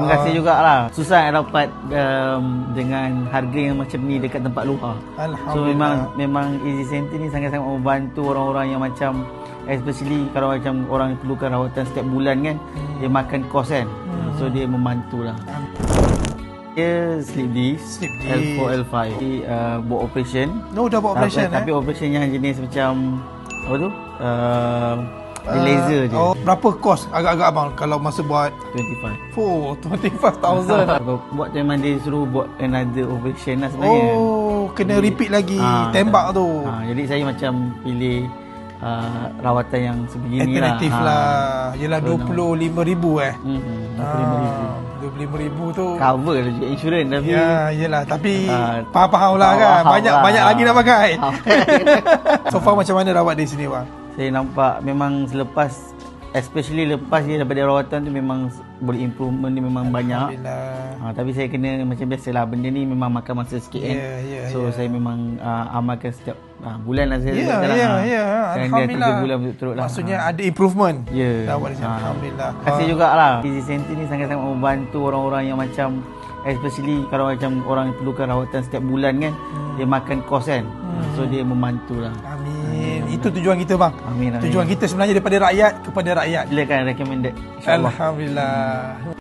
Terima kasih jugalah. Susah nak dapat um, dengan harga yang macam ni dekat tempat luar. Alhamdulillah. So memang memang Easy Center ni sangat-sangat membantu orang-orang yang macam especially kalau macam orang yang perlukan rawatan setiap bulan kan Hmm. dia makan kos kan. So dia membantulah. Dia Slip disc. L4 L5. Jadi, uh, buat operation. No, dah buat operation tapi, tapi eh? operation yang jenis macam apa tu? Uh, dia Ah, laser je. Oh, berapa kos agak-agak abang kalau masa buat 25. Oh, 25,000. Kalau buat tu memang dia suruh buat another operation lah sebenarnya. Oh, kena repeat lagi Ah, tembak tu. Ha, jadi saya macam pilih uh, rawatan yang sebegini Alternatif lah. lah. Yelah So, 25,000 eh. Hmm, RM25,000. Ah, 25,000 tu. Cover lah juga insurans tapi Ya, yelah. Tapi Ah, faham-faham lah kan. faham Banyak lah. banyak lagi nak pakai. So far macam mana rawat di sini bang? Saya nampak memang selepas especially lepas dia daripada rawatan tu memang boleh improvement dia memang banyak. Ha, tapi saya kena macam biasalah benda ni memang makan masa sikit kan. Ya, ya, so ya. saya memang uh, amalkan setiap uh, bulan lah saya Ya, sebutkan lah. Ha. ya. Dah Alhamdulillah. tiga bulan berturut-turut lah. Maksudnya Ha. ada improvement. Ya. Sini. Ha. Alhamdulillah. Terima kasih Ah. jugalah. Easy Center ni sangat-sangat membantu orang-orang yang macam especially kalau macam orang yang perlukan rawatan setiap bulan kan Hmm. dia makan kos kan. So dia membantulah. Amin. Itu tujuan kita bang. Amin, amin. Tujuan kita sebenarnya daripada rakyat kepada rakyat. Silakan recommended. Alhamdulillah.